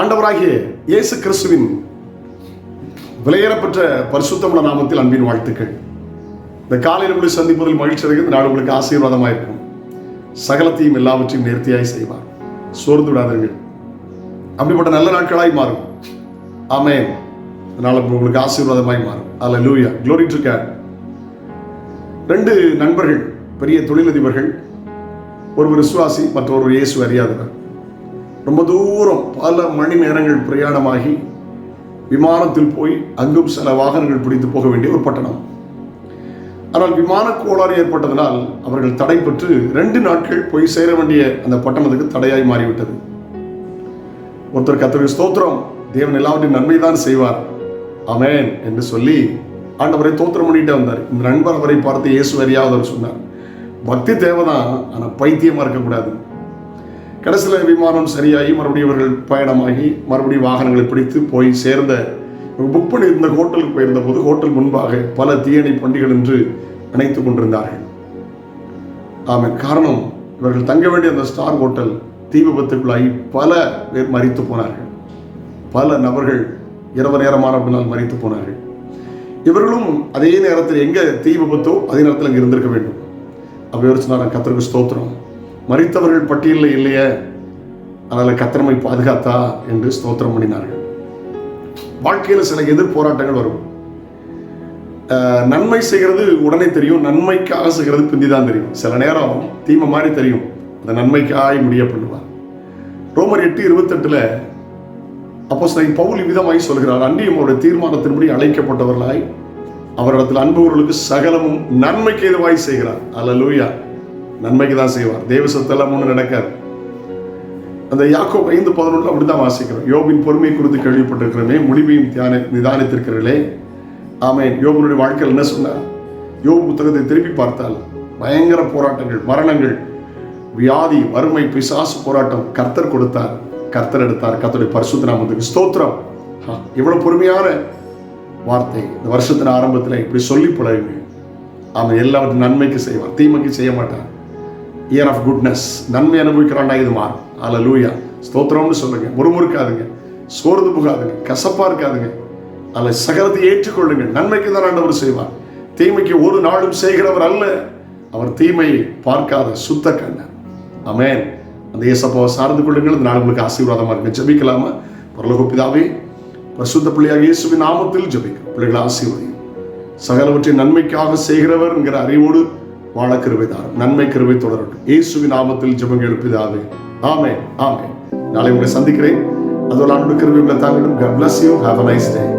ஆண்டவராகிய இயேசு கிறிஸ்துவின் விலையேறப்பெற்ற பரிசுத்தமுள்ள நாமத்தில் அன்பின் வாழ்த்துக்கள். இந்த காலையில் உங்களை சந்திப்பதில் மகிழ்ச்சி அடைகிறது. நாடு நாள் உங்களுக்கு ஆசீர்வாதமாக இருக்கும். சகலத்தையும் எல்லாவற்றையும் நேர்த்தியாய் செய்வார். சோர்ந்து விடாதீர்கள். அப்படிப்பட்ட நல்ல நாட்களாய் மாறும். ஆமே அதனால உங்களுக்கு ஆசீர்வாதமாய் மாறும். அல்ல லூயா க்ளோரி டு ரெண்டு நண்பர்கள் பெரிய தொழிலதிபர்கள் ஒருவர் விசுவாசி மற்றொரு இயேசு அறியாதவர். ரொம்ப தூரம் பல மணி நேரங்கள் பிரயாணமாகி விமானத்தில் போய் அங்கும் சில வாகனங்கள் பிடித்து போக வேண்டிய ஒரு பட்டணம். ஆனால் விமான கோளாறு ஏற்பட்டதனால் அவர்கள் தடை பெற்று ரெண்டு நாட்கள் போய் சேர வேண்டிய அந்த பட்டணத்துக்கு தடையாய் மாறிவிட்டது. ஒருத்தர் கத்தருக்கு ஸ்தோத்திரம் தேவன் எல்லாவற்றையும் நன்மைதான் செய்வார். அமேன் என்று சொல்லி ஆண்டவரை தோத்திரம் பண்ணிட்டே வந்தார். இந்த நண்பர் அவரை பார்த்து இயேசு வரியாவது அவர் சொன்னார். பக்தி தேவைதான் ஆனால் பைத்தியமாக இருக்கக்கூடாது. கடைசியில் விமானம் சரியாகி மறுபடியும் இவர்கள் பயணமாகி மறுபடியும் வாகனங்களை பிடித்து போய் சேர்ந்த புக் பண்ணியிருந்த ஹோட்டலுக்கு போயிருந்த போது ஹோட்டல் முன்பாக பல தீயணை பண்டிகள் என்று நினைத்து கொண்டிருந்தார்கள். ஆமை காரணம் இவர்கள் தங்க வேண்டிய அந்த ஸ்டார் ஹோட்டல் தீ விபத்துக்குள்ளாகி பல பேர் மறித்து போனார்கள். பல நபர்கள் இரவு நேரமான பின்னால் மறித்து போனார்கள். இவர்களும் அதே நேரத்தில் எங்கே தீ விபத்தோ அதே நேரத்தில் அங்கே இருந்திருக்க வேண்டும். அப்படி ஒரு நான் கத்தருக்கு ஸ்தோத்திரம். மறித்தவர்கள் பட்டியலில் இல்லையே. அதனால் கத்திரமை பாதுகாத்தா என்று ஸ்தோத்திரம் பண்ணினார்கள். வாழ்க்கையில் சில எதிர் போராட்டங்கள் வரும். நன்மை செய்கிறது உடனே தெரியும் நன்மைக்காக செய்கிறது பிந்தி தான் தெரியும். சில நேரம் தீமை மாதிரி தெரியும். அந்த நன்மைக்காய் முடிய பண்ணுவார். ரோமர் எட்டு இருபத்தெட்டுல அப்போ பவுல் விதமாய் சொல்கிறார் அன்றியும் அவருடைய தீர்மானத்தின்படி அழைக்கப்பட்டவர்களாய் அவரிடத்தில் அன்புகளுக்கு சகலமும் நன்மைக்கு எதுவாய் செய்கிறார். அல்ல லூயா நன்மைக்கு தான் செய்வார். தேவ சொத்தெல்லாம் ஒன்றும் நடக்காது. அந்த யாக்கோ ஐந்து பதினொன்று அப்படிதான் வாசிக்கிறோம். யோபின் பொறுமை குறித்து கேள்விப்பட்டிருக்கிறோமே முடிவையும் தியான நிதானித்திருக்கிறீர்களே. ஆமே யோபனுடைய வாழ்க்கையில் என்ன சொன்னார்? யோபு புத்தகத்தை திருப்பி பார்த்தால் பயங்கர போராட்டங்கள் மரணங்கள் வியாதி வறுமை பிசாசு போராட்டம் கர்த்தர் கொடுத்தார். கர்த்தர் எடுத்தார். கர்த்தருடைய பரிசுத்த நாமத்துக்கு ஸ்தோத்திரம். ஆ, இவ்வளவு பொறுமையான வார்த்தை இந்த வருஷத்தின் ஆரம்பத்தில் இப்படி சொல்லி பழகுங்க அவன் எல்லாவற்றையும் நன்மைக்கு செய்வான் தீமைக்கு செய்ய மாட்டான் இயர் ஆஃப் குட்னஸ் நன்மை அனுபவிக்கிறாண்டா இது மாறும் அல்ல லூயா ஸ்தோத்திரம்னு சொல்லுங்க. முறுமுறுக்காதுங்க. சோர்ந்து புகாதுங்க. கசப்பா இருக்காதுங்க. அல்ல சகலத்தை ஏற்றுக்கொள்ளுங்க. நன்மைக்கு தான் ஆண்டவர் செய்வார். தீமைக்கு ஒரு நாளும் செய்கிறவர் அல்ல. அவர் தீமையை பார்க்காத சுத்த கண்ணர். அமேன் அந்த இயேசப்பாவை சார்ந்து கொள்ளுங்கள். இந்த நாள் உங்களுக்கு ஆசீர்வாதமாக இருக்கு. ஜபிக்கலாமா? பரலோக பிதாவே பரிசுத்த பிள்ளையாக இயேசுவின் நாமத்தில் ஜெபிக்கிறோம். பிள்ளைகளை ஆசீர்வதியும் சகலவற்றை நன்மைக்காக செய்கிறவர் என்கிற அறிவோடு வாழ கிருபைதார் நன்மை கிருபை தொடரட்டும். இயேசுவின் நாமத்தில் ஜெபங்கள் எழுப்பிதாவே ஆமே ஆமே நாளை உங்களை சந்திக்கிறேன். அதோட அன்பு கிருபை உங்களை தாங்கிடும் God bless you. Have a nice day.